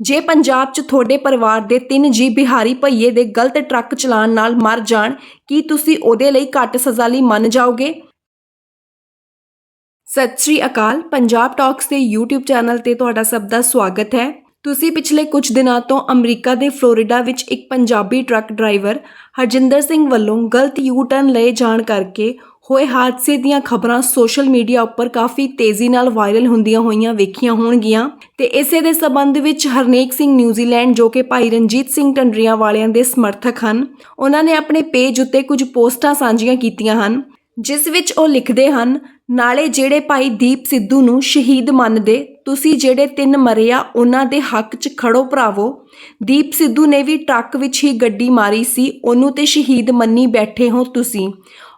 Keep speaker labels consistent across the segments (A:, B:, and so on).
A: ਜੇ ਪੰਜਾਬ 'ਚ ਤੁਹਾਡੇ ਪਰਿਵਾਰ ਦੇ ਤਿੰਨ ਜੀ ਬਿਹਾਰੀ ਭਈਏ ਦੇ ਗਲਤ ਟਰੱਕ ਚਲਾਉਣ ਨਾਲ ਮਰ ਜਾਣ, ਕੀ ਤੁਸੀਂ ਉਹਦੇ ਲਈ ਘੱਟ ਸਜ਼ਾ ਲਈ ਮੰਨ ਜਾਓਗੇ? ਸਤਿ ਸ਼੍ਰੀ ਅਕਾਲ, ਪੰਜਾਬ ਟਾਕਸ ਦੇ YouTube ਚੈਨਲ ਤੇ ਤੁਹਾਡਾ ਸਭ ਦਾ ਸਵਾਗਤ ਹੈ। ਤੁਸੀਂ ਪਿਛਲੇ ਕੁਝ ਦਿਨਾਂ ਤੋਂ ਅਮਰੀਕਾ ਦੇ ਫਲੋਰੀਡਾ ਵਿੱਚ ਇੱਕ ਪੰਜਾਬੀ ਟਰੱਕ ਡਰਾਈਵਰ ਹਰਜਿੰਦਰ ਸਿੰਘ ਵੱਲੋਂ ਗਲਤ ਯੂ ਟਰਨ ਲਏ ਜਾਣ ਕਰਕੇ ਹੋਏ ਹਾਦਸੇ ਦੀਆਂ ਖਬਰਾਂ ਸੋਸ਼ਲ ਮੀਡੀਆ ਉੱਪਰ ਕਾਫੀ ਤੇਜ਼ੀ ਨਾਲ ਵਾਇਰਲ ਹੁੰਦੀਆਂ ਹੋਈਆਂ ਵੇਖੀਆਂ ਹੋਣਗੀਆਂ ਤੇ ਇਸੇ ਦੇ ਸਬੰਧ ਵਿੱਚ ਹਰਨੇਕ ਸਿੰਘ ਨਿਊਜ਼ੀਲੈਂਡ ਜੋ ਕਿ ਭਾਈ ਰਣਜੀਤ ਸਿੰਘ ਟੰਡਰੀਆਂ ਵਾਲਿਆਂ ਦੇ ਸਮਰਥਕ ਹਨ, ਉਹਨਾਂ ਨੇ ਆਪਣੇ ਪੇਜ ਉੱਤੇ ਕੁਝ ਪੋਸਟਾਂ ਸਾਂਝੀਆਂ ਕੀਤੀਆਂ ਹਨ, ਜਿਸ ਵਿੱਚ ਉਹ ਲਿਖਦੇ ਹਨ, ਨਾਲੇ ਜਿਹੜੇ ਭਾਈ ਦੀਪ ਸਿੱਧੂ ਨੂੰ ਸ਼ਹੀਦ ਮੰਨਦੇ, ਤੁਸੀਂ ਜਿਹੜੇ ਤਿੰਨ ਮਰੇ ਆ, ਉਹਨਾਂ ਦੇ ਹੱਕ 'ਚ ਖੜੋ ਭਰਾਵੋ। ਦੀਪ ਸਿੱਧੂ ਨੇ ਵੀ ਟਰੱਕ ਵਿੱਚ ਹੀ ਗੱਡੀ ਮਾਰੀ ਸੀ, ਉਹਨੂੰ ਤੇ ਸ਼ਹੀਦ ਮੰਨੀ ਬੈਠੇ ਹੋ ਤੁਸੀਂ।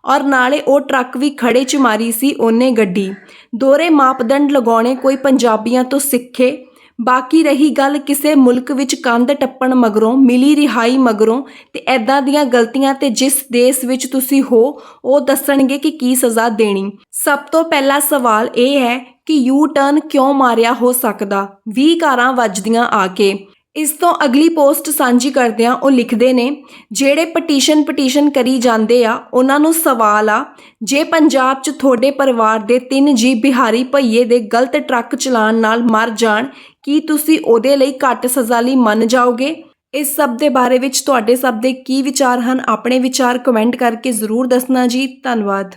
A: ਔਰ ਨਾਲੇ ਉਹ ਟਰੱਕ ਵੀ ਖੜੇ 'ਚ ਮਾਰੀ ਸੀ ਉਹਨੇ ਗੱਡੀ। ਦੋਰੇ ਮਾਪਦੰਡ ਲਗਾਉਣੇ ਕੋਈ ਪੰਜਾਬੀਆਂ ਤੋਂ ਸਿੱਖੇ। ਬਾਕੀ ਰਹੀ ਗੱਲ ਕਿਸੇ ਮੁਲਕ ਵਿੱਚ ਕੰਧ ਟੱਪਣ ਮਗਰੋਂ, ਮਿਲੀ ਰਿਹਾਈ ਮਗਰੋਂ ਤੇ ਐਦਾਂ ਦੀਆਂ ਗਲਤੀਆਂ ਤੇ ਜਿਸ ਦੇਸ਼ ਵਿੱਚ ਤੁਸੀਂ ਹੋ, ਉਹ ਦੱਸਣਗੇ ਕਿ ਕੀ ਸਜ਼ਾ ਦੇਣੀ। ਸਭ ਤੋਂ ਪਹਿਲਾ ਸਵਾਲ ਇਹ ਹੈ ਕਿ ਯੂ ਟਰਨ ਕਿਉਂ ਮਾਰਿਆ ਹੋ ਸਕਦਾ? 20 ਕਾਰਾਂ ਵੱਜਦੀਆਂ ਆ ਕੇ। ਇਸ ਤੋਂ ਅਗਲੀ ਪੋਸਟ ਸਾਂਝੀ ਕਰਦਿਆਂ ਉਹ ਲਿਖਦੇ ਨੇ, ਜਿਹੜੇ ਪਟੀਸ਼ਨ ਪਟੀਸ਼ਨ ਕਰੀ ਜਾਂਦੇ ਆ, ਉਹਨਾਂ ਨੂੰ ਸਵਾਲ ਆ, ਜੇ ਪੰਜਾਬ 'ਚ ਤੁਹਾਡੇ ਪਰਿਵਾਰ ਦੇ ਤਿੰਨ ਜੀ ਬਿਹਾਰੀ ਭਈਏ ਦੇ ਗਲਤ ਟਰੱਕ ਚਲਾਉਣ ਨਾਲ ਮਰ ਜਾਣ, ਕੀ ਤੁਸੀਂ ਉਹਦੇ ਲਈ ਘੱਟ ਸਜ਼ਾ ਲਈ ਮੰਨ ਜਾਓਗੇ? ਇਸ ਸਭ ਦੇ ਬਾਰੇ ਵਿੱਚ ਤੁਹਾਡੇ ਸਭ ਦੇ ਕੀ ਵਿਚਾਰ ਹਨ, ਆਪਣੇ ਵਿਚਾਰ ਕਮੈਂਟ ਕਰਕੇ ਜ਼ਰੂਰ ਦੱਸਣਾ ਜੀ। ਧੰਨਵਾਦ।